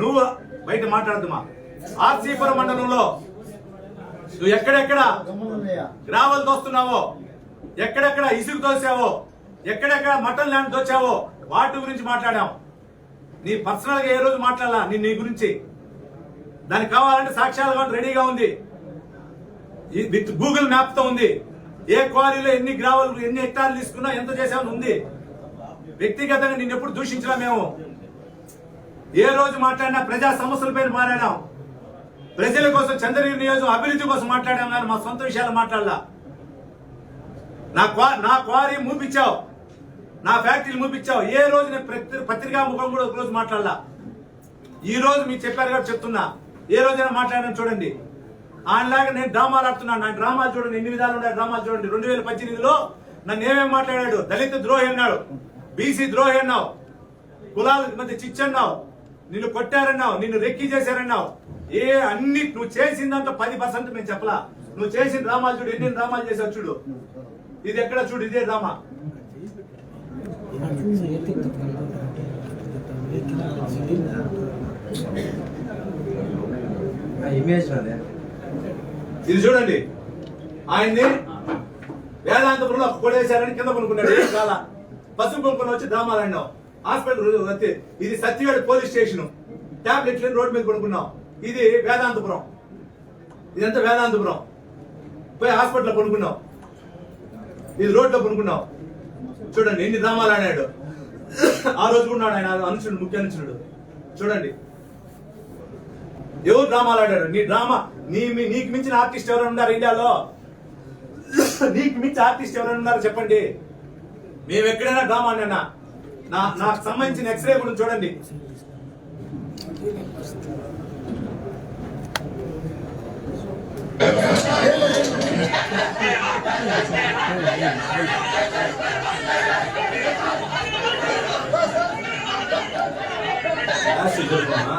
నువ్వు బయట మాట్లాడదుమా. ఆర్సీపురం మండలంలో నువ్వు ఎక్కడెక్కడ గ్రావెల్ దోస్తున్నావో ఎక్కడెక్కడ ఇసుకు దోసావో ఎక్కడెక్కడ మటన్ ల్యాండ్ దోచావో వాటి గురించి మాట్లాడాం. నీ పర్సనల్గా ఏ రోజు మాట్లాడాలా? నీ నీ గురించి. దానికి కావాలంటే సాక్ష్యాలు కావాలి రెడీగా ఉంది. విత్ గూగుల్ మ్యాప్తో ఉంది. ఏ క్వారీలో ఎన్ని గ్రావాలు ఎన్ని హెక్టార్లు తీసుకున్నా ఎంత చేసామని ఉంది. వ్యక్తిగతంగా నిన్నెప్పుడు దూషించలా మేము. ఏ రోజు మాట్లాడినా ప్రజా సమస్యల పేరు మాట్లాడాం ప్రజల కోసం చంద్రగిరి నియోజకం అభివృద్ధి కోసం మాట్లాడాం కానీ మా సొంత విషయాలు మాట్లాడలా. నా క్వా నా క్వారీ మూపించావు. నా ఫ్యాక్టరీలు మూపించావు. ఏ రోజు నేను ప్రతి- పత్రికా ముఖం కూడా ఒక రోజు మాట్లాడలా. ఈ రోజు మీరు చెప్పారు కాబట్టి చెప్తున్నా. ఏ రోజైనా మాట్లాడాను చూడండి. ఆయనలాగా నేను డ్రామాలు ఆడుతున్నాను నా డ్రామాలు చూడండి. ఎన్ని విధాలు ఉన్నాయి డ్రామాలు చూడండి. రెండు వేల పద్దెనిమిదిలో నన్ను ఏమేమి మాట్లాడాడు? దళిత ద్రోహి అన్నాడు. బీసీ ద్రోహి అన్నావు. కులాల మధ్య చిచ్చన్నావు నిన్ను కొట్టారన్నావు నిన్ను రెక్కి చేశారన్నావు. ఏ అన్ని నువ్వు చేసిందంతా పది పర్సెంట్ మేము చెప్పలా. నువ్వు చేసిన డ్రామాలు చూడు ఎన్ని డ్రామాలు చేసావు చూడు. ఇది ఎక్కడ చూడు ఇదే డ్రామా. ఇది చూడండి. ఆయన్ని వేదాంతపురంలో కొడేశారని కింద కొనుక్కున్నాడు కాల పసుపు కొనుక్కుని వచ్చి డ్రామాలు ఆడినావు. హాస్పిటల్ ఇది సత్యవేడు పోలీస్ స్టేషన్. టాబ్లెట్లు రోడ్డు మీద పడుకున్నాం. ఇది వేదాంతపురం. ఇదంతా వేదాంతపురం. పోయి హాస్పిటల్లో కొనుక్కున్నావు ఇది రోడ్లో పడుకున్నాం. చూడండి ఎన్ని డ్రామాలు ఆడాడు. ఆ రోజు కూడా ఆయన అనుచుడు ముఖ్య అనుచుడు చూడండి. ఎవరు డ్రామాలు ఆడాడు నీ డ్రామా? నీ మీ- నీకు మించిన ఆర్టిస్ట్ ఎవరైనా ఉన్నారు ఇండియాలో? నీకు మించి ఆర్టిస్ట్ ఎవరైనా ఉన్నారు చెప్పండి. మేము ఎక్కడైనా డ్రామా అన్నా నా నాకు సంబంధించిన ఎక్స్రే కూడా చూడండి యాసిడ్ దొరుకుతుందా?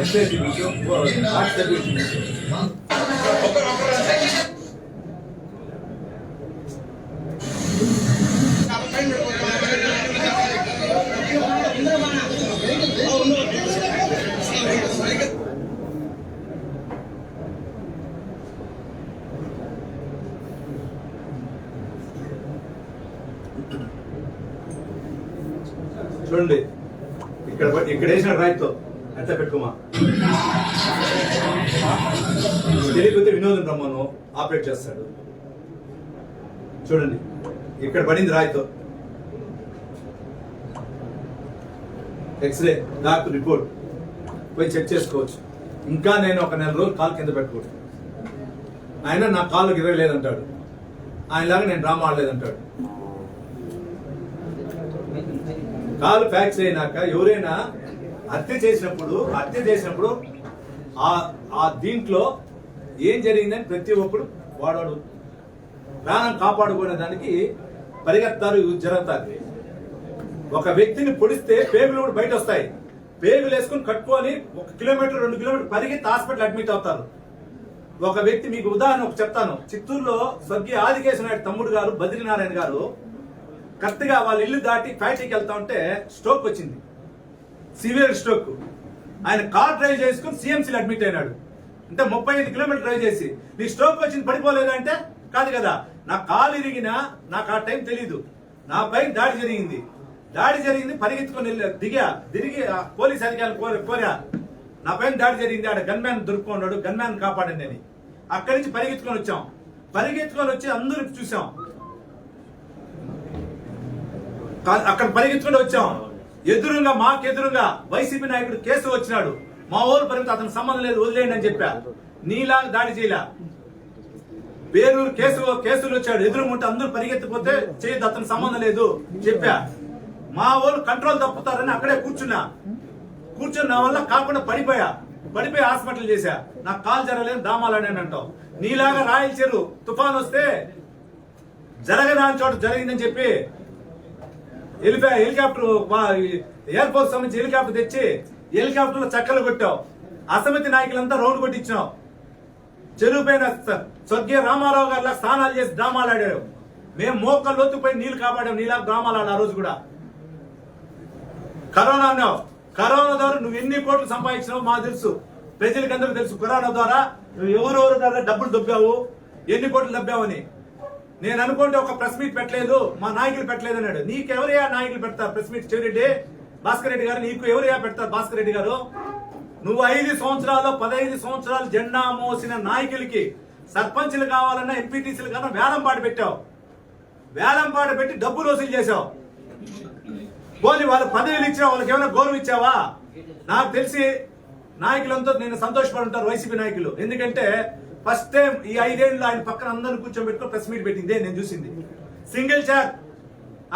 ఎక్స్రే చూపించు. చూడండి ఇక్కడ ఇక్కడ వేసిన రాయితో ఎంత పెట్టుకోమా? తెలియకపోతే వినోదం రమ్మను ఆపరేట్ చేస్తాడు. చూడండి ఇక్కడ పడింది రాయితో. ఎక్స్రే డాక్టర్ రిపోర్ట్ పోయి చెక్ చేసుకోవచ్చు. ఇంకా నేను ఒక నెల రోజులు కాలు కింద పెట్టుకోవచ్చు. ఆయన నా కాలు గిరగలేదంటాడు ఆయనలాగా నేను డ్రామా ఆడలేదంటాడు. కాలు ఫ్యాక్స్ అయినాక ఎవరైనా హత్య చేసినప్పుడు హత్య చేసినప్పుడు ఆ ఆ దీంట్లో ఏం జరిగిందని ప్రతి ఒక్కడు వాడాడు. ప్రాణం కాపాడుకునే దానికి పరిగెత్తారు జరుగుతారు ఒక వ్యక్తిని పొడిస్తే పేగులు కూడా బయట వస్తాయి. పేగులు వేసుకుని కట్టుకొని ఒక కిలోమీటర్ రెండు కిలోమీటర్ పరిగెత్తి హాస్పిటల్ అడ్మిట్ అవుతారు. ఒక వ్యక్తి మీకు ఉదాహరణ ఒక చెప్తాను. చిత్తూరులో స్వర్గీయ ఆదికేశ నాయుడు తమ్ముడు గారు బద్రీనారాయణ గారు కరెక్ట్గా వాళ్ళ ఇల్లు దాటి ఫ్యాక్టరీకి వెళ్తా ఉంటే స్ట్రోక్ వచ్చింది. Severe stroke. ఆయన కార్ డ్రైవ్ చేసుకుని సిఎంసీలో అడ్మిట్ అయినాడు. అంటే ముప్పై ఐదు కిలోమీటర్ డ్రైవ్ చేసి నీ స్ట్రోక్ వచ్చింది పడిపోలేదంటే కాదు కదా. నా కాలు ఇరిగినా నాకు ఆ టైం తెలీదు. నా పైన దాడి జరిగింది. దాడి జరిగింది పరిగెత్తుకొని వెళ్ళా దిగా తిరిగి పోలీస్ అధికారులు కోరి కోరా నా పైన దాడి జరిగింది ఆడ గన్ మ్యాన్ దొరుకుకున్నాడు గన్ మ్యాన్ కాపాడండి అని. అక్కడి నుంచి పరిగెత్తుకొని వచ్చాం. పరిగెత్తుకొని వచ్చి అందరూ చూసాం. అక్కడ పరిగెత్తుకొని వచ్చాం. ఎదురుగా మాకు ఎదురుగా వైసీపీ నాయకుడు కేసు వచ్చినాడు. మా ఊరు పరిమితి అతనికి సంబంధం లేదు వదిలేయండి అని చెప్పా. నీలా దాడి చేయలే. పేరూరు కేసు కేసులు వచ్చాడు. ఎదురుముంటే అందరూ పరిగెత్తిపోతే చేయదు అతను సంబంధం లేదు చెప్పా. మా వాళ్ళు కంట్రోల్ తప్పుతారని అక్కడే కూర్చున్నా. కూర్చుని నా వల్ల కాకుండా పడిపోయా. పడిపోయి హాస్పిటల్ చేశా. నాకు కాల్ జరగలేదు డ్రామాలని అంటావు. నీలాగా రాయలచేరు తుఫాన్ వస్తే జరగదాని చోట జరిగిందని చెప్పి హెలిపా హెలికాప్టర్ ఎయిర్పోర్ట్ సంబంధించి హెలికాప్టర్ తెచ్చి హెలికాప్టర్లో చక్కలు కొట్టావు. అసమితి నాయకులంతా రౌండ్ కొట్టించావు చెరువు పైన స్వర్గీయ రామారావు గారిలా స్నానాలు చేసి డ్రామాలు ఆడారు మేము మోకలు నీళ్ళు కాపాడాం. నీలా డ్రామాలు ఆడారు ఆ రోజు కూడా. కరోనా అన్నావు. కరోనా ద్వారా నువ్వు ఎన్ని కోట్లు సంపాదించినావు మాకు తెలుసు. ప్రజలకందరూ తెలుసు. కరోనా ద్వారా నువ్వు ఎవరెవరి ద్వారా డబ్బులు దొబ్బావు? ఎన్ని కోట్లు దబ్బావని? నేను అనుకుంటే ఒక ప్రెస్ మీట్ పెట్టలేదు. మా నాయకులు పెట్టలేదు అన్నాడు. నీకు ఎవరయ్యా నాయకులు పెడతారు ప్రెస్ మీట్? చెవిరెడ్డి భాస్కర్ రెడ్డి గారు నీకు ఎవరయ్యా పెడతారు భాస్కర్ రెడ్డి గారు? నువ్వు ఐదు సంవత్సరాలు పదహైదు సంవత్సరాలు జెండా మోసిన నాయకులకి సర్పంచ్లు కావాలన్నా ఎంపీటీసీలు కన్నా వేలంపాటు పెట్టావు. వేలంపాటు పెట్టి డబ్బులు వసూలు చేసావు పోనీ వాళ్ళ పదవులు ఇచ్చావు వాళ్ళకి ఏమైనా గౌరవం ఇచ్చావా? నాకు తెలిసి నాయకులంతా నేను సంతోషపడి ఉంటారు వైసీపీ నాయకులు. ఎందుకంటే ఫస్ట్ టైం ఈ ఐదేళ్ళు ఆయన పక్కన అందరిని కూర్చోబెట్టుకుని ప్రెస్ మీట్ పెట్టిందే. నేను చూసింది. సింగిల్ చైర్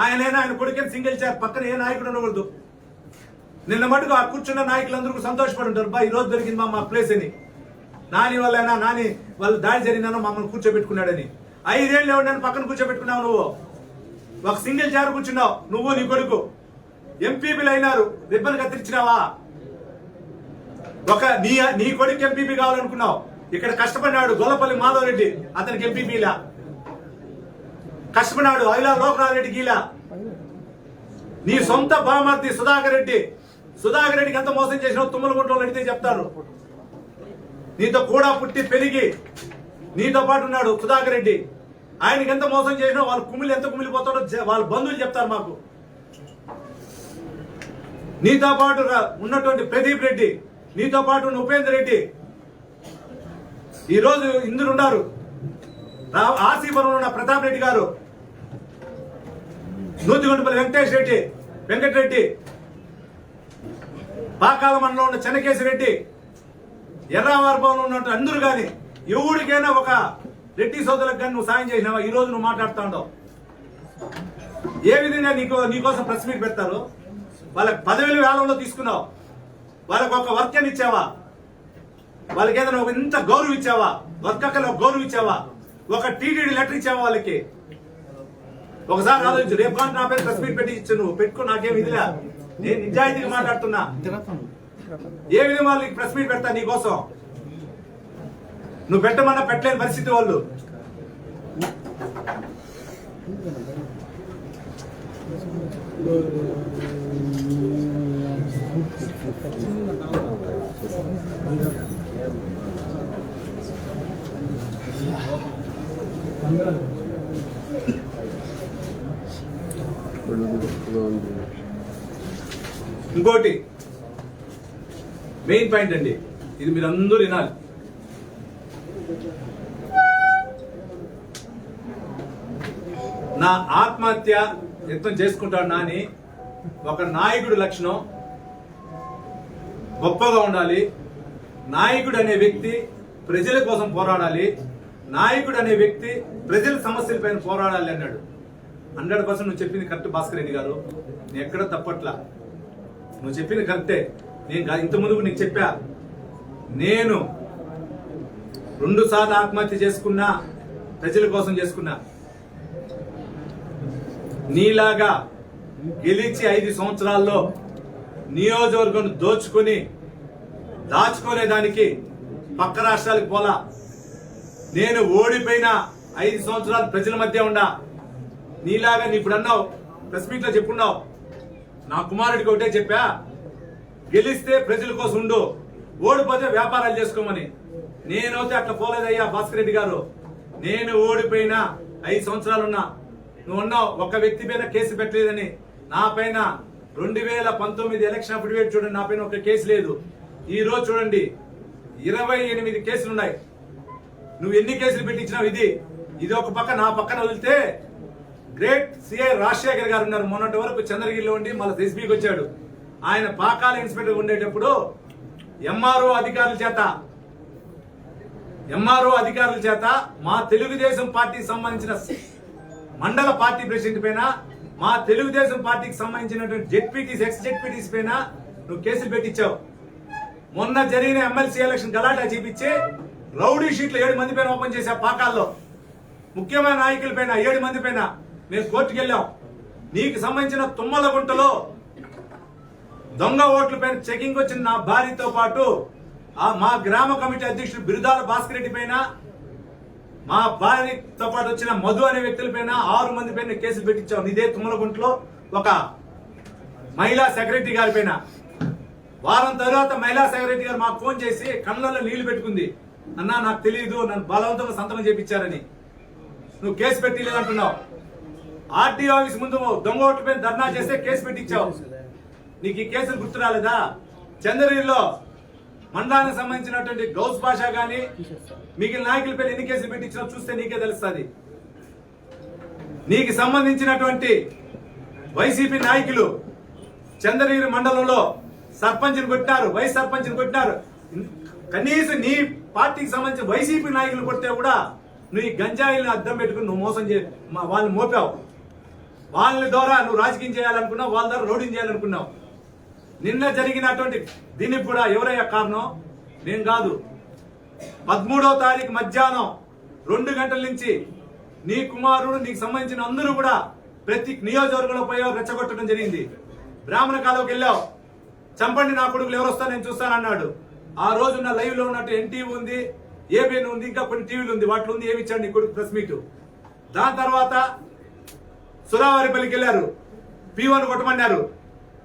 ఆయనైనా ఆయన కొడుకే సింగిల్ చైర్ పక్కన ఏ నాయకుడు ఉండకూడదు. నిన్న మటుకు ఆ కూర్చున్న నాయకులందరూ సంతోషపడి ఉంటారు. బా ఈ రోజు దొరికింది మా ప్లేస్ అని. నాని వల్లైనా నాని వాళ్ళు దాడి జరిగిందనో మమ్మల్ని కూర్చోబెట్టుకున్నాడని. ఐదేళ్ళు ఎవరు పక్కన కూర్చోబెట్టుకున్నావు నువ్వు? ఒక సింగిల్ చైర్ కూర్చున్నావు. నువ్వు నీ కొడుకు. ఎంపీపీలు అయినారు రిబ్బన్ కత్తిరించినావా ఒక నీ నీ కొడుకు ఎంపీపీ కావాలనుకున్నావు. ఇక్కడ కష్టపడినాడు గొల్లపల్లి మాధవ్ రెడ్డి అతనికి ఎంపీపీలా. కష్టపడినాడు ఐలా లోకనాథ్ రెడ్డి గీలా. నీ సొంత బామర్తి సుధాకర్ రెడ్డి. సుధాకర్ రెడ్డికి ఎంత మోసం చేసినావు తుమ్మలగుంటలో అడిగితే చెప్తారు. నీతో కూడా పుట్టి పెరిగి నీతో పాటు ఉన్నాడు సుధాకర్ రెడ్డి. ఆయనకి ఎంత మోసం చేసినా వాళ్ళ కుమిలి ఎంత కుమిలిపోతాడో వాళ్ళ బంధువులు చెప్తారు మాకు. నీతో పాటు ఉన్నటువంటి ప్రదీప్ రెడ్డి నీతో పాటు ఉన్న ఉపేంద్ర రెడ్డి. ఈ రోజు ఇందులో ఉన్నారు. రా- ఉన్న ప్రతాప్ రెడ్డి గారు. నూతిగొండపల్లి వెంకటేష్ రెడ్డి వెంకటరెడ్డి. పాకాల మండలంలో ఉన్న చెన్నకేశి రెడ్డి. ఎర్రావారపురంలో ఉన్నట్టు అందరూ కానీ ఎవరికైనా ఒక రెడ్డి సోదరులకు కానీ నువ్వు సాయం చేసినావా? ఈ రోజు నువ్వు మాట్లాడుతా ఏ విధంగా నీకు నీకోసం ప్రెస్ మీట్ పెడతారు? వాళ్ళకి పదవేలు వేలంలో తీసుకున్నావు. వాళ్ళకి ఒక వర్క్ అని ఇచ్చావా? వాళ్ళకి ఏదైనా ఒక ఇంత గౌరవం ఇచ్చావా? వర్క్ అక్కడ గౌరవం ఇచ్చావా? ఒక టీటీడీ లెటర్ ఇచ్చావా వాళ్ళకి? ఒకసారి ఆలోచించు రేపు కానీ నా పేరు ప్రెస్ మీట్ పెట్టి ఇచ్చు నువ్వు పెట్టుకో నాకేం ఇదిలే. నేను నిజాయితీగా మాట్లాడుతున్నా. ఏ విధంగా వాళ్ళకి ప్రెస్ మీట్ పెడతా నీకోసం నువ్వు పెట్టమన్నా పెట్టలేని పరిస్థితి వాళ్ళు. ఇంకోటి మెయిన్ పాయింట్ అండి. ఇది మీరు అందరూ వినాలి. నా ఆత్మహత్య యుద్ధం చేసుకుంటాడు నాని. ఒక నాయకుడు లక్షణం గొప్పగా ఉండాలి. నాయకుడు అనే వ్యక్తి ప్రజల కోసం పోరాడాలి. నాయకుడు అనే వ్యక్తి ప్రజల సమస్యలపైన పోరాడాలి అన్నాడు. హండ్రెడ్ పర్సెంట్ నువ్వు చెప్పింది కరెక్ట్ భాస్కర్ రెడ్డి గారు. నేను ఎక్కడ తప్పట్లా? నువ్వు చెప్పింది కరెక్టే. నేను ఇంతకుముందు ఇంత ముందుకు నీకు చెప్పా. నేను రెండు సార్లు ఆత్మహత్య చేసుకున్నా ప్రజల కోసం చేసుకున్నా. నీలాగా గెలిచి ఐదు సంవత్సరాల్లో నియోజకవర్గం దోచుకొని దాచుకునే దానికి పక్క రాష్ట్రాలకు పోలా. నేను ఓడిపోయిన ఐదు సంవత్సరాలు ప్రజల మధ్య ఉండా. నీలాగా నీ ఇప్పుడు అన్నావు ప్రెస్ మీట్లో చెప్పున్నావు. నా కుమారుడికి ఒకటే చెప్పా గెలిస్తే ప్రజల కోసం ఉండు ఓడిపోతే వ్యాపారాలు చేసుకోమని. నేనైతే అట్లా పోలేదయ్యా భాస్కర్ రెడ్డి గారు. నేను ఓడిపోయిన ఐదు సంవత్సరాలున్నా. నువ్వు ఉన్నావు ఒక వ్యక్తి పైన కేసు పెట్టలేదని. నా పైన రెండు వేల పంతొమ్మిది ఎలక్షన్ అఫిడవిట్ చూడండి నా పైన ఒక కేసు లేదు. ఈ రోజు చూడండి ఇరవై ఎనిమిది కేసులు ఉన్నాయి. నువ్వు ఎన్ని కేసులు పెట్టించినావు ఇది? ఇది ఒక పక్క నా పక్కన వదిలితే గ్రేట్ సిఐ రాజశేఖర్ గారు ఉన్నారు. మొన్నటి వరకు చంద్రగిరిలో ఉండి మళ్ళీ ఎస్బీకి వచ్చాడు. ఆయన పాకాల ఇన్స్పెక్టర్ ఉండేటప్పుడు ఎంఆర్ఓ అధికారుల చేత ఎంఆర్ఓ అధికారుల చేత మా తెలుగుదేశం పార్టీకి సంబంధించిన మండల పార్టీ ప్రెసిడెంట్ పైన మా తెలుగుదేశం పార్టీకి సంబంధించినటువంటి జెడ్పీటీస్ ఎక్స్ జెడ్పీటీస్ పైన నువ్వు కేసులు పెట్టించావు. మొన్న జరిగిన ఎమ్మెల్సీ ఎలక్షన్ గలాటా చూపించి రౌడీ షీట్లు ఏడు మంది పైన ఓపెన్ చేశా పాకాల్లో. ముఖ్యమైన నాయకుల పైన ఏడు మంది పైన మేము కోర్టుకు వెళ్ళాం. నీకు సంబంధించిన తుమ్మల గుంటలో దొంగ ఓట్ల పైన చెకింగ్ వచ్చిన నా భార్యతో పాటు మా గ్రామ కమిటీ అధ్యక్షుడు బిరుదాల భాస్కర్ రెడ్డి పైన మా భార్యతో పాటు వచ్చిన మధు అనే వ్యక్తుల పైన ఆరు మంది పైన కేసులు పెట్టించాం. ఇదే తుమ్మలగుంటలో ఒక మహిళా సెక్రటరీ గారి పైన. వారం తర్వాత మహిళా సెక్రటరీ గారు మాకు ఫోన్ చేసి కళ్ళల్లో నీళ్ళు పెట్టుకుంది. అన్నా నాకు తెలియదు నన్ను బలవంతంగా సంతకం చేపించారని. నువ్వు కేసు పెట్టలేదంటున్నావు. ఆర్టీఓ ఆఫీస్ ముందు దొంగ ఓట్ల పైన ధర్నా చేస్తే కేసు పెట్టించావు. నీకు ఈ కేసులు గుర్తు రాలేదా? చంద్రగిరిలో మండలానికి సంబంధించినటువంటి గౌస్ భాష కానీ మిగిలిన నాయకుల పేరు ఎన్ని కేసులు పెట్టించినా చూస్తే నీకే తెలుస్తుంది. నీకు సంబంధించినటువంటి వైసీపీ నాయకులు చంద్రగిరి మండలంలో సర్పంచ్ని కొట్టినారు వైస్ సర్పంచ్ని కొట్టినారు. కనీసం నీ పార్టీకి సంబంధించిన వైసీపీ నాయకులు కొడితే కూడా నువ్వు ఈ గంజాయిని అద్దం పెట్టుకుని నువ్వు మోసం చే మా- వాళ్ళని మోపావు. వాళ్ళ ద్వారా నువ్వు రాజకీయం చేయాలనుకున్నావు వాళ్ళ ద్వారా రోడింగ్ చేయాలనుకున్నావు. నిన్న జరిగినటువంటి దీనికి కూడా ఎవరయ్యా కారణం? నేను కాదు. పదమూడవ తారీఖు మధ్యాహ్నం రెండు గంటల నుంచి నీ కుమారుడు నీకు సంబంధించిన అందరూ కూడా ప్రతి నియోజకవర్గంలో పోయావు రెచ్చగొట్టడం జరిగింది. బ్రాహ్మణ కాలంకి వెళ్ళావు. చంపండి నా కొడుకులు ఎవరు వస్తా నేను చూస్తానన్నాడు ఆ రోజు నా లైవ్లో ఉన్నట్టు ఎన్టీవీ ఉంది ఏబిఎన్ ఉంది ఇంకా కొన్ని టీవీలు ఉంది. వాటిలో ఉంది ఏమి ఇచ్చాడు నీ కొడుకు ప్రెస్ మీట్. దాని తర్వాత సురావారిపల్లికి వెళ్ళారు. పీవన్ కొట్టమన్నారు.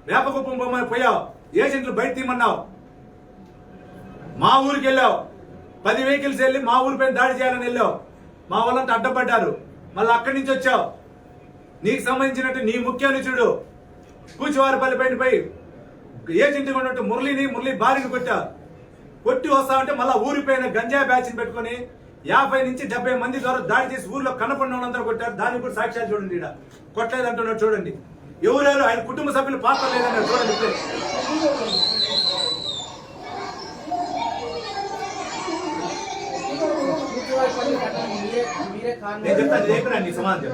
వేపకుప్పం బొమ్మని పోయావు. ఏజెంట్లు బయట తీయమన్నావు. మా ఊరికి వెళ్ళావు. పది వెహికల్స్ వెళ్ళి మా ఊరిపైన దాడి చేయాలని వెళ్ళావు. మా వాళ్ళంతా అడ్డపడ్డారు. మళ్ళీ అక్కడి నుంచి వచ్చావు. నీకు సంబంధించినట్టు నీ ముఖ్య అనుచుడు కూచివారిపల్లి పైన పోయి ఏజెంట్ ఉన్నట్టు మురళిని మురళి బారికి కొట్టావు కొట్టి వస్తా ఉంటే మళ్ళీ ఊరిపైన గంజా బ్యాచ్ని పెట్టుకొని యాభై నుంచి డెబ్బై మంది ద్వారా దాడి చేసి ఊర్లో కనపడిన వాళ్ళందరూ కొట్టారు. దానికి కూడా సాక్ష్యాలు చూడండి ఇక్కడ కొట్టలేదు అంటున్నారు చూడండి. ఎవరెవరు? ఆయన కుటుంబ సభ్యులు పాత్ర లేదని చూడండి నేను చెప్తాను ఇది నీ సమాజం.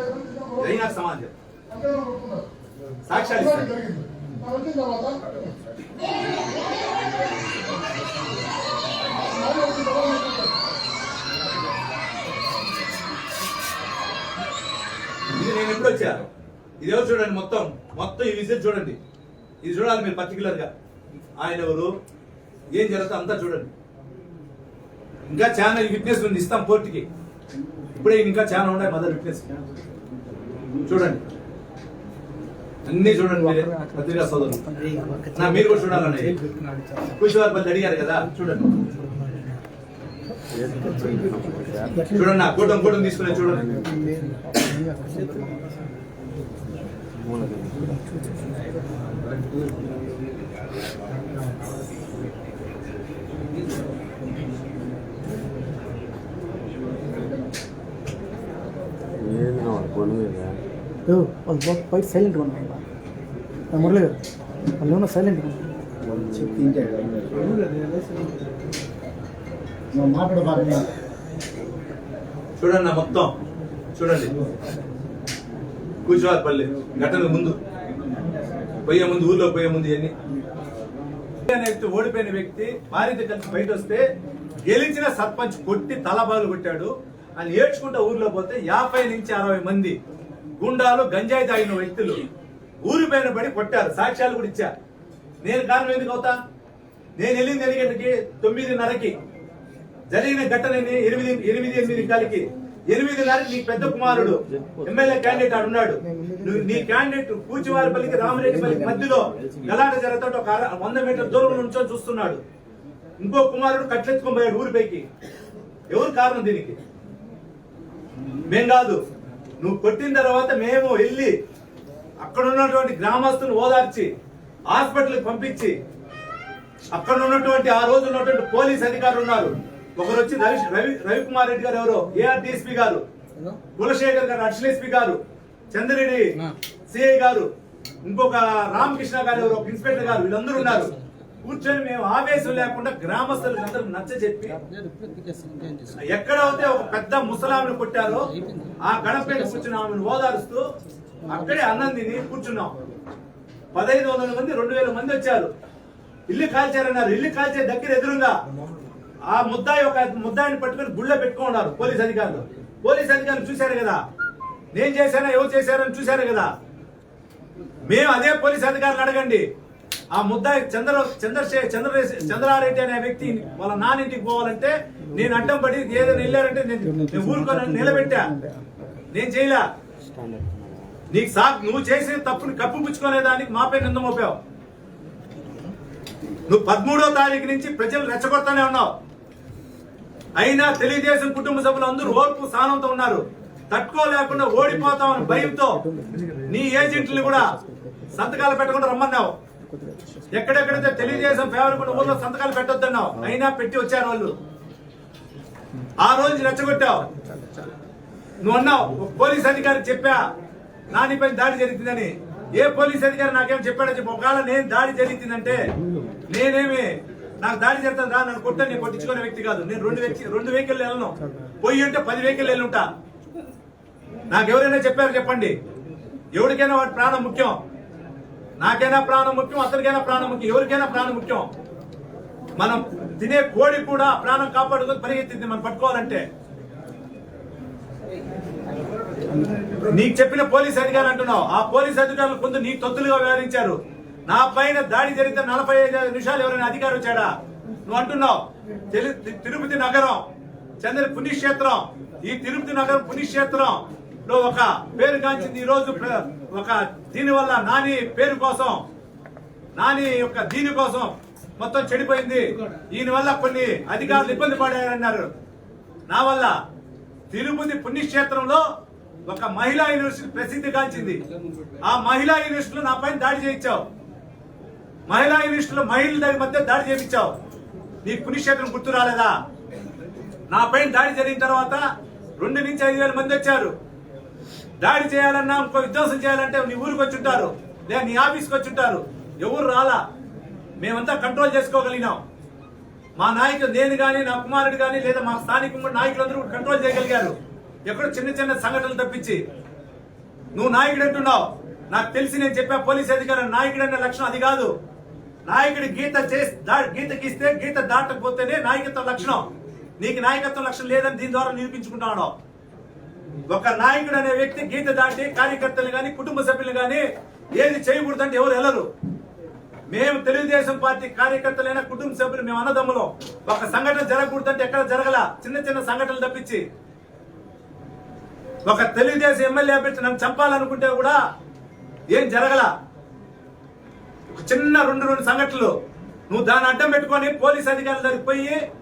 జరిగిన సమాజం. నాకు సాక్ష్యాలు నేను ఎప్పుడు వచ్చాను? ఇదేవో చూడండి మొత్తం మొత్తం ఈ విజిట్ చూడండి. ఇది చూడాలి మీరు పర్టికులర్గా ఆయన ఎవరు? ఏం జరుగుతుందో అంతా చూడండి. ఇంకా చాలా విట్నెస్ ఉంది ఇస్తాం కోర్టుకి. ఇప్పుడే ఇంకా చాలా ఉన్నాయి మదర్ విట్నెస్ చూడండి. అన్ని చూడండి మీరే పత్రికా సోదరు నా మీరు కూడా చూడాలండి కూర్చోవారి అడిగారు కదా. చూడండి. చూడండి నా కూటం కూటం తీసుకునే చూడండి ఏది కావాలి ఫోన్ మీద ఓ, వాళ్ళు బయట సైలెంట్గా ఉన్నారు నా మురళి గారు వాళ్ళు ఏమన్నా సైలెంట్గా ఉన్నారు? చూడండి మొత్తం. చూడండి. కూర్చోవారిపల్లి ఘటన ముందు. పోయే ముందు ఊర్లో పోయే ముందు ఇవన్నీ. అనే వ్యక్తి ఓడిపోయిన వ్యక్తి భార్యతో కలిసి బయట వస్తే గెలిచిన సర్పంచ్ కొట్టి తలబాలు కొట్టాడు. అని ఏడ్చుకుంటా ఊర్లో పోతే యాభై నుంచి అరవై మంది గుండాలు గంజాయి తాగిన వ్యక్తులు ఊరి పైన పడి కొట్టారు. సాక్ష్యాలు కూడా ఇచ్చా. నేను కారణం ఎందుకు అవుతా? నేను వెళ్ళింది ఎన్ని తొమ్మిదిన్నరకి జరిగిన ఘటనని ఎనిమిది ఎనిమిది ఎనిమిది కాలికి ఎనిమిదిన్నరకి నీ పెద్ద కుమారుడు ఎమ్మెల్యే క్యాండిడేట్ ఉన్నాడు. నువ్వు నీ క్యాండిడేట్ కూచివారిపల్లికి రామరెడ్డిపల్లికి మధ్యలో గలాట జరుగుతుంటే ఒక వంద మీటర్ల దూరం నుంచో చూస్తున్నాడు. ఇంకో కుమారుడు కట్లెత్తుకొని పోయాడు ఊరిపైకి. ఎవరు కారణం దీనికి? మేం కాదు. నువ్వు కొట్టిన తర్వాత మేము వెళ్ళి అక్కడ ఉన్నటువంటి గ్రామస్తులను ఓదార్చి హాస్పిటల్కి పంపించి అక్కడ ఉన్నటువంటి ఆ రోజు ఉన్నటువంటి పోలీస్ అధికారులు ఉన్నారు. ఒకరు వచ్చి రవి రవి రవికుమార్ రెడ్డి గారు ఎవరో? ఏఆర్డిఎస్పీ గారు. కులశేఖర్ గారు అడిషనల్ ఎస్పీ గారు. చంద్రెడ్డి సిఐ గారు. ఇంకొక రామకృష్ణ గారు ఎవరో? ఇన్స్పెక్టర్ గారు. వీళ్ళందరూ ఉన్నారు. కూర్చొని మేము ఆవేశం లేకుండా గ్రామస్తులకు అందరూ నచ్చ చెప్పి ఎక్కడైతే ఒక పెద్ద ముసలామిని కొట్టారో ఆ గడపేట కూర్చుని ఆమెను ఓదారుస్తూ అక్కడే అన్నం తిని కూర్చున్నాం. పదహైదు వందల మంది రెండు వేల మంది వచ్చారు. ఇల్లు కాల్చారన్నారు. ఇల్లు కాల్చే దగ్గర ఎదురుగా ఆ ముద్దాయి ఒక ముద్దాయిని పట్టుకొని గుళ్ళ పెట్టుకున్నారు పోలీస్ అధికారులు. పోలీస్ అధికారులు చూశారు కదా. నేను చేశానా ఎవరు చేశారని చూశారు కదా. మేము అదే పోలీస్ అధికారులు అడగండి. ఆ ముద్దాయి చంద్ర చంద్రశే చంద్ర చంద్రారెడ్డి అనే వ్యక్తి వాళ్ళ నానింటికి పోవాలంటే నేను అడ్డం పడి ఏదైనా వెళ్ళారంటే నేను ఊరుకొని నిలబెట్టా. నేను చేయలే. నీకు సాక్ నువ్వు చేసిన తప్పుని కప్పిపుచ్చుకోలేదానికి మాపై నింద మోపావు నువ్వు పదమూడో తారీఖు నుంచి ప్రజలు రెచ్చగొడతానే ఉన్నావు. అయినా తెలుగుదేశం కుటుంబ సభ్యులు అందరూ ఓర్పు స్థానంతో ఉన్నారు. తట్టుకోలేకుండా ఓడిపోతామని భయంతో నీ ఏజెంట్లను కూడా సంతకాలు పెట్టకుండా రమ్మన్నావు. ఎక్కడెక్కడైతే తెలుగుదేశం ఫేవర్ కూడా ఊర్లో సంతకాలు పెట్టొద్దన్నావు అయినా పెట్టి వచ్చారు వాళ్ళు. ఆ రోజు రెచ్చగొట్టావు. నువ్వు అన్నావు పోలీస్ అధికారి చెప్పా నానిపై దాడి జరుగుతుందని ఏ పోలీస్ అధికారి నాకేం చెప్పాడో చెప్పు. ఒకవేళ నేను దాడి జరుగుతుందంటే నేనేమి నాకు దాడి చేస్తాను రా నన్ను కొట్ట నేను కొట్టించుకునే వ్యక్తి కాదు. నేను రెండు వ్యక్తి రెండు వెహికల్ వెళ్ళను. పోయి ఉంటే పది వెహికల్ వెళ్ళుంటా నాకు ఎవరైనా చెప్పారు చెప్పండి. ఎవరికైనా వాడి ప్రాణం ముఖ్యం. నాకైనా ప్రాణం ముఖ్యం అతనికైనా ప్రాణం ముఖ్యం ఎవరికైనా ప్రాణం ముఖ్యం. మనం తినే కోడి కూడా ప్రాణం కాపాడుకొని పరిగెత్తింది మనం పట్టుకోవాలంటే. నీకు చెప్పిన పోలీస్ అధికారులు అంటున్నావు. ఆ పోలీస్ అధికారులు కొందరు నీ తొత్తులుగా వ్యవహరించారు. నా పైన దాడి జరిగితే నలభై ఐదు నిమిషాలు ఎవరైనా అధికారి వచ్చాడా? నువ్వు అంటున్నావు. తిరుపతి నగరం చంద్ర పుణ్యక్షేత్రం. ఈ తిరుపతి నగరం పుణ్యక్షేత్రం లో ఒక పేరు కాంచింది ఈ రోజు ఒక దీని వల్ల నాని పేరు కోసం నాని యొక్క దీని కోసం మొత్తం చెడిపోయింది. దీని వల్ల కొన్ని అధికారులు ఇబ్బంది పడారన్నారు. నా వల్ల తిరుపతి పుణ్యక్షేత్రంలో ఒక మహిళా యూనివర్సిటీ ప్రసిద్ధి గాంచింది. ఆ మహిళా యూనివర్సిటీలో నా పైన దాడి చేయించావు. మహిళా యూనిస్టులు మహిళల దగ్గర మధ్య దాడి చేయించావు నీ పుణ్యక్షేత్రం గుర్తు రాలేదా? నా పైన దాడి జరిగిన తర్వాత రెండు నుంచి ఐదు వేల మంది వచ్చారు. దాడి చేయాలన్నా ఇంకో విధ్వంసం చేయాలంటే నీ ఊరికి వచ్చి ఉంటారు. లేదా నీ ఆఫీస్కి వచ్చి ఉంటారు. ఎవరు రాలా? మేమంతా కంట్రోల్ చేసుకోగలిగినాం. మా నాయకులు నేను కానీ నా కుమారుడు కానీ లేదా మా స్థానిక నాయకులందరూ కూడా కంట్రోల్ చేయగలిగారు. ఎక్కడో చిన్న చిన్న సంఘటనలు తప్పించి. నువ్వు నాయకుడు అంటున్నావు. నాకు తెలిసి నేను చెప్పా పోలీస్ అధికారి నాయకుడు అనే లక్షణం అది కాదు. నాయకుడి గీత చేసి గీత గీస్తే గీత దాటకపోతేనే నాయకత్వ లక్షణం. నీకు నాయకత్వ లక్షణం లేదని దీని ద్వారా నిరూపించుకుంటున్నాడు ఒక నాయకుడు అనే వ్యక్తి గీత దాటి కార్యకర్తలు కానీ కుటుంబ సభ్యులు కానీ ఏది చేయకూడదంటే ఎవరు వెళ్ళరు. మేము తెలుగుదేశం పార్టీ కార్యకర్తలైన కుటుంబ సభ్యులు మేము అన్నదమ్ములం. ఒక సంఘటన జరగకూడదంటే ఎక్కడ జరగల? చిన్న చిన్న సంఘటనలు తప్పించి. ఒక తెలుగుదేశం ఎమ్మెల్యే పెట్టి నన్ను చంపాలనుకుంటే కూడా ఏం జరగల? ఒక చిన్న రెండు రెండు సంఘటనలు. నువ్వు దాన్ని అడ్డం పెట్టుకొని పోలీస్ అధికారుల దగ్గరికి పోయి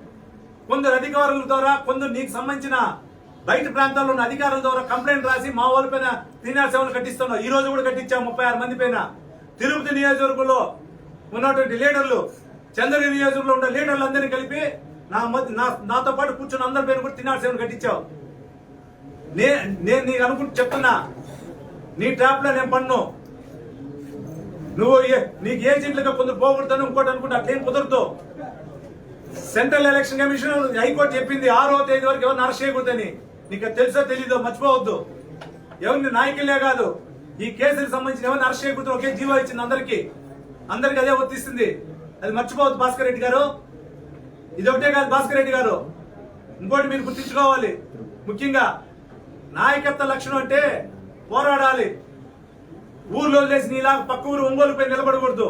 కొందరు అధికారుల ద్వారా కొందరు నీకు సంబంధించిన బయట ప్రాంతాల్లో ఉన్న అధికారుల ద్వారా కంప్లైంట్ రాసి మా వాళ్ళ పైన త్రీనాట్ సెవెన్ కట్టిస్తున్నావు. ఈ రోజు కూడా కట్టించాం ముప్పై ఆరు మంది పైన. తిరుపతి నియోజకవర్గంలో ఉన్నటువంటి లీడర్లు చంద్రగిరి నియోజకవర్గంలో ఉన్న లీడర్లు అందరినీ కలిపి నా మధ్య నా- నాతో పాటు కూర్చొని అందరి పైన కూడా త్రీనాట్ సేవలు కట్టించావు. నే నేను నీకు అనుకుంటూ చెప్తున్నా. నీ ట్యాప్లో నేను పన్ను. నువ్వు ఏ- నీకు ఏజెంట్లుగా కొందరు పోగొడతాను ఇంకోటి అనుకుంటే అట్లేం కుదరదు. సెంట్రల్ ఎలక్షన్ కమిషన్ హైకోర్టు చెప్పింది ఆరో తేదీ వరకు ఎవరిని అరెస్ట్ చేయకూడదని. నీకు తెలుసో తెలీదో మర్చిపోవద్దు. ఎవరిని నాయకులే కాదు ఈ కేసులకు సంబంధించిన ఎవరిని అరెస్ట్ చేయకూడదు ఒకే జీవో ఇచ్చింది అందరికి. అందరికి అదే వర్తిస్తుంది అది మర్చిపోవద్దు భాస్కర్ రెడ్డి గారు. ఇది ఒకటే కాదు భాస్కర్ రెడ్డి గారు. ఇంకోటి మీరు గుర్తించుకోవాలి. ముఖ్యంగా నాయకత్వ లక్షణం అంటే పోరాడాలి. ఊర్లో లేచి నీలాగా పక్క ఊరు ఒంగోలుపై నిలబడకూడదు.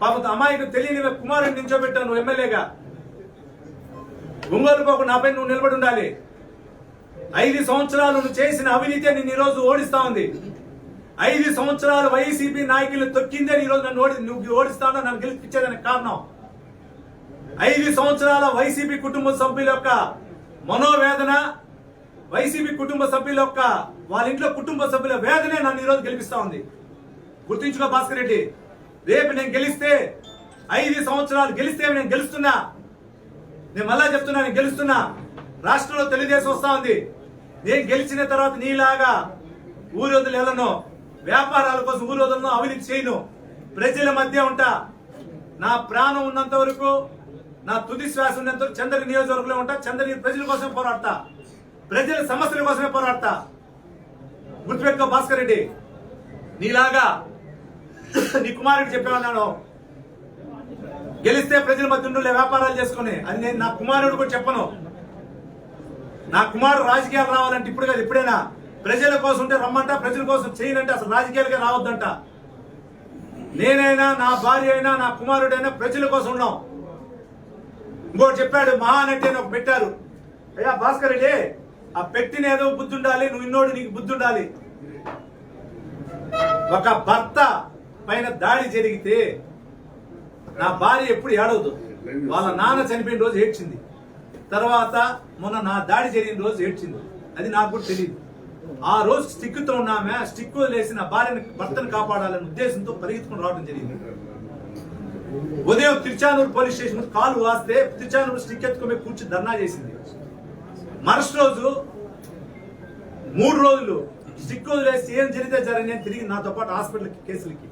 పాపం అమాయకు తెలియని కుమారుని నించోబెట్టాను నువ్వు ఎమ్మెల్యేగా. ఒంగోలు పోకు నాపై నువ్వు నిలబడి ఉండాలి. ఐదు సంవత్సరాలు నువ్వు చేసిన అవినీతి నిన్ను ఈ రోజు ఓడిస్తా ఉంది. ఐదు సంవత్సరాలు వైసీపీ నాయకులు తొక్కిందే ఈరోజు నన్ను ఓడి నువ్వు ఓడిస్తానో నన్ను గెలిపించేదానికి కారణం. ఐదు సంవత్సరాల వైసీపీ కుటుంబ సభ్యుల యొక్క మనోవేదన వైసీపీ కుటుంబ సభ్యుల యొక్క వాళ్ళ ఇంట్లో కుటుంబ సభ్యుల వేదనే నన్ను ఈరోజు గెలిపిస్తా ఉంది. గుర్తించుకో భాస్కర్ రెడ్డి రేపు నేను గెలిస్తే ఐదు సంవత్సరాలు గెలిస్తే నేను గెలుస్తున్నా. నేను మళ్ళా చెప్తున్నా నేను గెలుస్తున్నా. రాష్ట్రంలో తెలుగుదేశం వస్తా ఉంది. నేను గెలిచిన తర్వాత నీలాగా ఊరి వదిలి వెళ్ళను వ్యాపారాల కోసం ఊరి వదలను అవినీతి చేయను. ప్రజల మధ్య ఉంటా. నా ప్రాణం ఉన్నంత వరకు నా తుది శ్వాస ఉన్నంత వరకు చంద్రగిరి నియోజకవర్గంలో ఉంటా. చంద్రగిరి ప్రజల కోసమే పోరాడతా. ప్రజల సమస్యల కోసమే పోరాడతా. గుర్తుపెట్టుకో భాస్కర్ రెడ్డి. నీలాగా నీ కుమారుడు చెప్పేవాళ్ళు గెలిస్తే ప్రజల మధ్య ఉండే వ్యాపారాలు చేసుకుని. అది నేను నా కుమారుడు కూడా చెప్పను. నా కుమారుడు రాజకీయాలు రావాలంటే ఇప్పుడు కాదు ఎప్పుడైనా. ప్రజల కోసం ఉంటే రమ్మంట ప్రజల కోసం చేయనంటే అసలు రాజకీయాలుగా రావద్దంట. నేనైనా నా భార్య అయినా నా కుమారుడైనా ప్రజల కోసం ఉన్నాం ఇంకోటి చెప్పాడు మహానటి అని ఒక పెట్టారు. అయ్యా భాస్కర్ రెడ్డి. ఆ పెట్టిన ఏదో బుద్ధి ఉండాలి నువ్వు ఇన్నోడు నీకు బుద్ధి ఉండాలి. ఒక భర్త పైన దాడి జరిగితే నా భార్య ఎప్పుడు ఏడవదు. వాళ్ళ నాన్న చనిపోయిన రోజు ఏడ్చింది. తర్వాత మొన్న నా దాడి జరిగిన రోజు ఏడ్చింది. అది నాకు కూడా తెలియదు ఆ రోజు స్టిక్తో ఉన్నామే స్టిక్ వదిలేసి నా భార్యని భర్తను కాపాడాలనే ఉద్దేశంతో పరిగెత్తుకుని రావడం జరిగింది. ఉదయం తిరుచానూరు పోలీస్ స్టేషన్ కాలు వాస్తే తిరుచానూరు స్టిక్ ఎత్తుకుని కూర్చుని ధర్నా చేసింది. మరుసటి రోజు మూడు రోజులు సిక్ రోజులు వేసి ఏం జరిగితే జరిగిన అని తిరిగి నాతో పాటు హాస్పిటల్కి కేసులకి.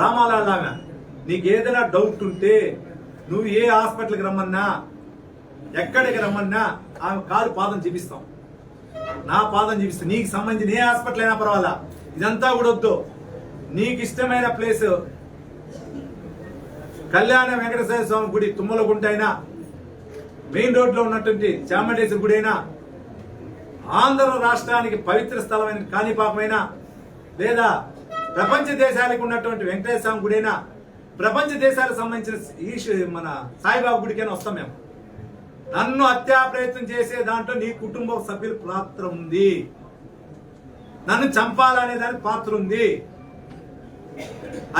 రామాలాగా నీకు ఏదైనా డౌట్ ఉంటే నువ్వు ఏ హాస్పిటల్కి రమ్మన్నా ఎక్కడికి రమ్మన్నా ఆమె కాదు పాదం చూపిస్తాం. నా పాదం చూపిస్తాం. నీకు సంబంధించిన ఏ హాస్పిటల్ అయినా పర్వాలా? ఇదంతా కూడా వద్దు. నీకు ఇష్టమైన ప్లేస్ కళ్యాణ వెంకటేశ్వర స్వామి గుడి తుమ్మలగుంట అయినా మెయిన్ రోడ్లో ఉన్నటువంటి చాముండేశ్వరి గుడి అయినా ఆంధ్ర రాష్ట్రానికి పవిత్ర స్థలమైన కాణిపాకమైనా లేదా ప్రపంచ దేశాలకు ఉన్నటువంటి వెంకటేశ్వర స్వామి గుడైనా ప్రపంచ దేశాలకు సంబంధించిన ఈశ్ మన సాయిబాబు గుడికైనా వస్తాం మేము. నన్ను హత్యా ప్రయత్నం చేసే దాంట్లో నీ కుటుంబ సభ్యుల పాత్ర ఉంది. నన్ను చంపాలనే దానికి పాత్ర ఉంది.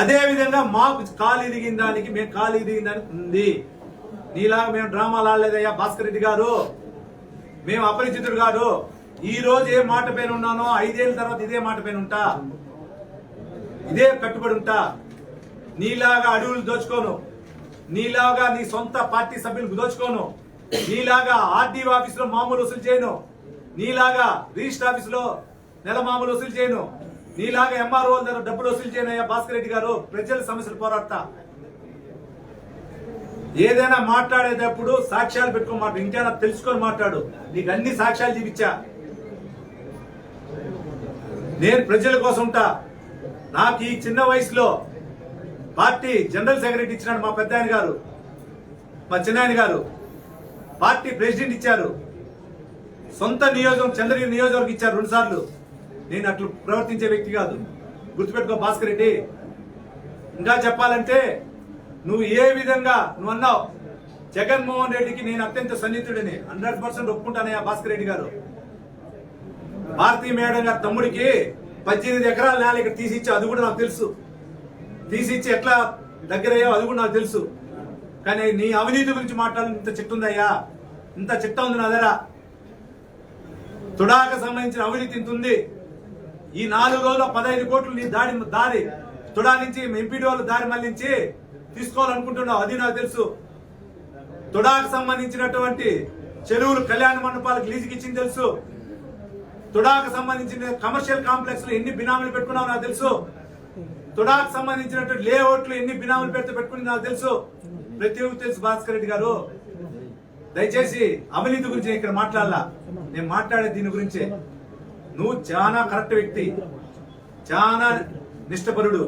అదే విధంగా మాకు కాలు ఇరిగిన దానికి మేము కాలు ఇరిగిన దానికి ఉంది. నీలాగా మేము డ్రామాలు ఆడలేదయ్యా భాస్కర్ రెడ్డి గారు. మేము అపరిచితుడు గారు ఈ రోజు ఏ మాట పైన ఉన్నానో ఐదేళ్ళ తర్వాత ఇదే మాట పైన ఉంటా. ఇదే కట్టుబడి ఉంటా. నీలాగా అడవులు దోచుకోను. నీలాగా నీ సొంత పార్టీ సభ్యులకు దోచుకోను. నీలాగా ఆర్డీఓ ఆఫీసులో మామూలు వసూలు చేయను. నీలాగా రిజిస్టర్ ఆఫీసులో నెల మామూలు వసూలు చేయను. నీలాగా ఎంఆర్ఓ దగ్గర డబ్బులు వసూలు చేయను అయ్యా భాస్కర్ రెడ్డి గారు. ప్రజల సమస్యలు పోరాడతా. ఏదైనా మాట్లాడేటప్పుడు సాక్ష్యాలు పెట్టుకొని మాట ఇంకేనా తెలుసుకొని మాట్లాడు. నీకు అన్ని సాక్ష్యాలు చూపించా. నేను ప్రజల కోసం ఉంటా. నాకు ఈ చిన్న వయసులో పార్టీ జనరల్ సెక్రటరీ ఇచ్చినాడు మా పెద్ద ఆయన గారు మా చిన్నాయన గారు. పార్టీ ప్రెసిడెంట్ ఇచ్చారు. సొంత నియోజకం చంద్రగిరి నియోజకవర్గం ఇచ్చారు రెండు సార్లు. నేను అట్లు ప్రవర్తించే వ్యక్తి కాదు. గుర్తుపెట్టుకో భాస్కర్ రెడ్డి. ఇంకా చెప్పాలంటే నువ్వు ఏ విధంగా నువ్వు అన్నావు? జగన్మోహన్ రెడ్డికి నేను అత్యంత సన్నిహితుడిని. హండ్రెడ్ పర్సెంట్ ఒప్పుకుంటానయ్యా భాస్కర్ రెడ్డి గారు. భారతీయ మేడం గారి తమ్ముడికి పద్దెనిమిది ఎకరాల నేల ఇక్కడ తీసిచ్చి అది కూడా నాకు తెలుసు. తీసిచ్చి ఎట్లా దగ్గరయ్యో అది కూడా నాకు తెలుసు. కానీ నీ అవినీతి గురించి మాట్లాడాలి ఇంత చిట్ట ఉందయ్యా. ఇంత చిట్ట ఉంది నా దగ్గర. తుడాక సంబంధించిన అవినీతి ఇంత ఉంది. ఈ నాలుగు రోజుల పదహైదు కోట్లు నీ దాడి దారి. తుడా నుంచి ఎంపీడీ వాళ్ళు దారి మళ్ళించి తీసుకోవాలనుకుంటున్నావు. అది నాకు తెలుసు. తుడాకు సంబంధించినటువంటి చెరువులు కళ్యాణ మండపాలకు లీజుకి ఇచ్చింది తెలుసు. తుడాకు సంబంధించిన కమర్షియల్ కాంప్లెక్స్లో ఎన్ని బినామీలు పెట్టుకున్నావు నాకు తెలుసు. తుడాకు సంబంధించినటువంటి లేఅవుట్లు ఎన్ని బినామీలు పెడితే పెట్టుకుని నాకు తెలుసు. ప్రతి ఒక్కరు తెలుసు భాస్కర్ రెడ్డి గారు. దయచేసి అవినీతి గురించి ఇక్కడ మాట్లాడాలా? నేను మాట్లాడే దీని గురించే. నువ్వు చాలా కరెక్ట్ వ్యక్తి. చాలా నిష్టపరుడు.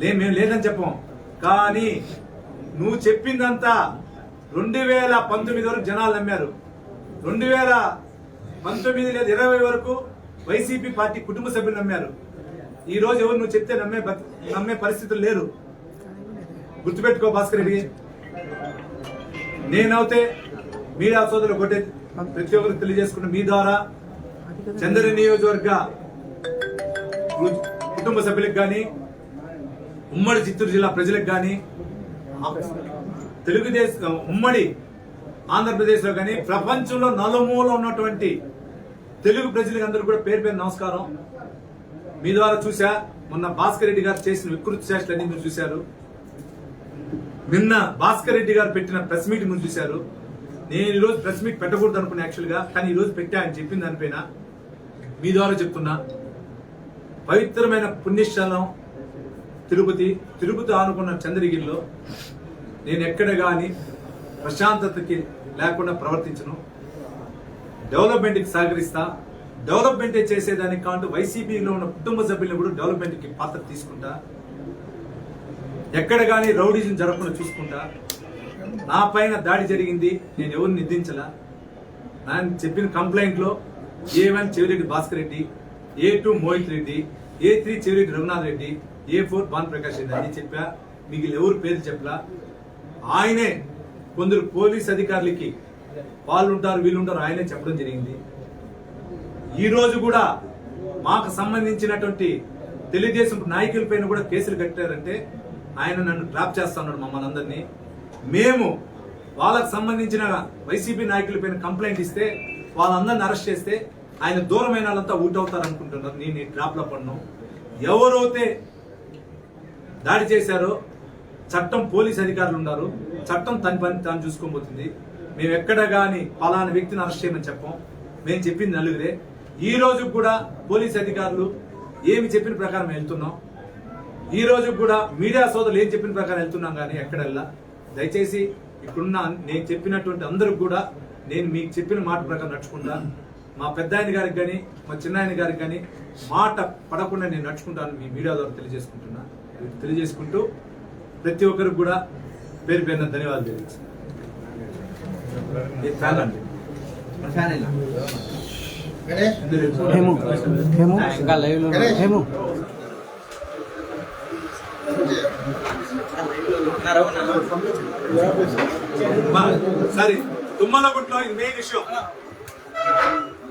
లే మేము లేదని చెప్పం. కానీ నువ్వు చెప్పిందంతా రెండు వేల పంతొమ్మిది వరకు జనాలు నమ్మారు. రెండు వేల పంతొమ్మిది లేదా ఇరవై వరకు వైసీపీ పార్టీ కుటుంబ సభ్యులు నమ్మారు. ఈ రోజు ఎవరు నువ్వు చెప్తే నమ్మే నమ్మే పరిస్థితులు లేరు. గుర్తుపెట్టుకో భాస్కర్ రెడ్డి. నేనైతే మీడియా సోదరులు కొట్టే ప్రతి ఒక్కరు తెలియజేసుకున్న మీ ద్వారా చంద్ర నియోజకవర్గ కుటుంబ సభ్యులకు కానీ ఉమ్మడి చిత్తూరు జిల్లా ప్రజలకు కానీ తెలుగుదేశం ఉమ్మడి ఆంధ్రప్రదేశ్లో కానీ ప్రపంచంలో నలుమూల ఉన్నటువంటి తెలుగు ప్రజలకు అందరూ కూడా పేరు పేరు నమస్కారం. మీ ద్వారా చూసా మొన్న భాస్కర్ రెడ్డి గారు చేసిన వికృతి చేష్టలన్నీ మీరు చూశారు. నిన్న భాస్కర్ రెడ్డి గారు పెట్టిన ప్రెస్ మీట్ మీరు చూశారు. నేను ఈ రోజు ప్రెస్ మీట్ పెట్టకూడదు అనుకున్నా యాక్చువల్గా కానీ ఈ రోజు పెట్టా అని చెప్పిన దానిపైన. మీ ద్వారా చెప్తున్నా. పవిత్రమైన పుణ్యస్థలం తిరుపతి తిరుపతి ఆనుకున్న చంద్రగిరిలో నేను ఎక్కడ కానీ ప్రశాంతతకి లేకుండా ప్రవర్తించను. డెవలప్మెంట్కి సహకరిస్తా. డెవలప్మెంట్ చేసేదానికి కాంటూ వైసీపీలో ఉన్న కుటుంబ సభ్యులను కూడా డెవలప్మెంట్కి పాత్ర తీసుకుంటా. ఎక్కడ కానీ రౌడీజం జరగకుండా చూసుకుంటా. నా పైన దాడి జరిగింది నేను ఎవరిని నిందించలా? నేను చెప్పిన కంప్లైంట్లో A one Chevireddy Bhaskar Reddy A two Mohit Reddy A three Chevireddy Raghunath Reddy A four Bhan Prakash అని చెప్పా. మీకు ఎవరు పేరు చెప్పలా? ఆయనే కొందరు పోలీస్ అధికారులకి వాళ్ళు ఉంటారు వీళ్ళుంటారు ఆయనే చెప్పడం జరిగింది. ఈరోజు కూడా మాకు సంబంధించినటువంటి తెలుగుదేశం నాయకుల పైన కూడా కేసులు కట్టారంటే ఆయన నన్ను ట్రాప్ చేస్తున్నాడు మమ్మల్ని అందరినీ. మేము వాళ్ళకు సంబంధించిన వైసీపీ నాయకుల పైన కంప్లైంట్ ఇస్తే వాళ్ళందరిని అరెస్ట్ చేస్తే ఆయన దూరమైన వాళ్ళంతా ఊట్ అవుతారు అనుకుంటున్నారు నేను ఈ ట్రాప్లో పడినాం. ఎవరైతే దాడి చేశారో చట్టం పోలీస్ అధికారులు ఉన్నారు చట్టం తన పని తాను చూసుకోబోతుంది మేము ఎక్కడ కానీ పలానా వ్యక్తిని అరెస్ట్ చేయమని చెప్పాం. మేము చెప్పింది నలుగురే. ఈ రోజు కూడా పోలీస్ అధికారులు ఏమి చెప్పిన ప్రకారం వెళ్తున్నాం. ఈ రోజు కూడా మీడియా సోదరులు ఏం చెప్పిన ప్రకారం వెళ్తున్నాం కానీ ఎక్కడెల్లా? దయచేసి ఇక్కడున్న నేను చెప్పినటువంటి అందరికి కూడా నేను మీకు చెప్పిన మాట ప్రకారం నడుచుకుంటా. మా పెద్ద ఆయన గారికి కానీ మా చిన్న ఆయన గారికి కానీ మాట పడకుండా నేను నడుచుకుంటాను మీ మీడియా ద్వారా తెలియజేసుకుంటున్నా. తెలియజేసుకుంటూ ప్రతి ఒక్కరికి కూడా పేరు పేరున ధన్యవాదాలు తెలియజేస్తాను సరే తుమ్మలగుంట్లో ఇది మెయిన్ విషయం.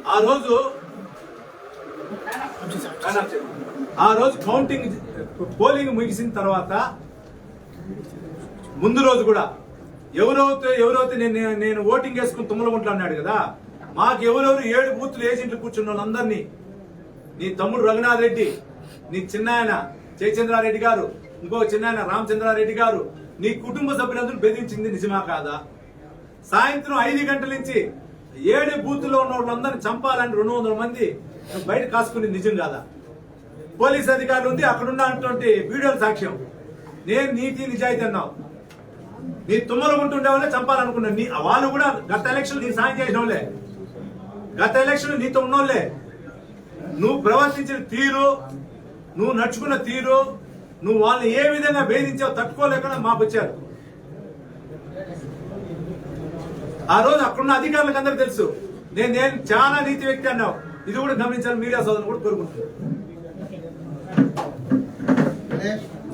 ఆ రోజు ఆ రోజు కౌంటింగ్ పోలింగ్ ముగిసిన తర్వాత ముందు రోజు కూడా ఎవరైతే ఎవరైతే నేను నేను ఓటింగ్ వేసుకుని తుమ్మలగుంట్లో అన్నాడు కదా మాకు ఎవరెవరు ఏడు బూతులు ఏజెంట్లు కూర్చున్న వాళ్ళందరినీ నీ తమ్ముడు రఘునాథ్ రెడ్డి నీ చిన్నాయన జయచంద్రారెడ్డి గారు ఇంకో చిన్నాయన రామచంద్రారెడ్డి గారు నీ కుటుంబ సభ్యులందరూ బెదిరించింది నిజమా కాదా? సాయంత్రం ఐదు గంటల నుంచి ఏడు బూతుల్లో ఉన్న వాళ్ళందరినీ చంపాలని రెండు వందల మంది బయట కాసుకుని నిజం కాదా? పోలీస్ అధికారులు ఉంది అక్కడ ఉన్నటువంటి వీడియోల సాక్ష్యం. నేను నీతి నిజాయితీ అన్నావు. నీ తుమ్మలు ఉంటుండే వాళ్ళే చంపాలనుకున్నాను నీ వాళ్ళు కూడా గత ఎలక్షన్ నీ సాయం చేసిన వాళ్ళే. గత ఎలక్షన్ నీతో ఉన్నోళ్ళే నువ్వు ప్రవర్తించిన తీరు నువ్వు నడుచుకున్న తీరు నువ్వు వాళ్ళని ఏ విధంగా భేదించావు తట్టుకోలేకుండా మాకు వచ్చారు. ఆ రోజు అక్కడున్న అధికారులకు అందరికి తెలుసు. నేను నేను చాలా నీతి వ్యక్తి అన్నావు. ఇది కూడా గమనించాలి మీడియా సోదరులు కూడా కోరుకుంటున్నాను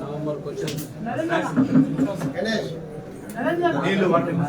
నవంబర్ క్వశ్చన్. పట్టండి.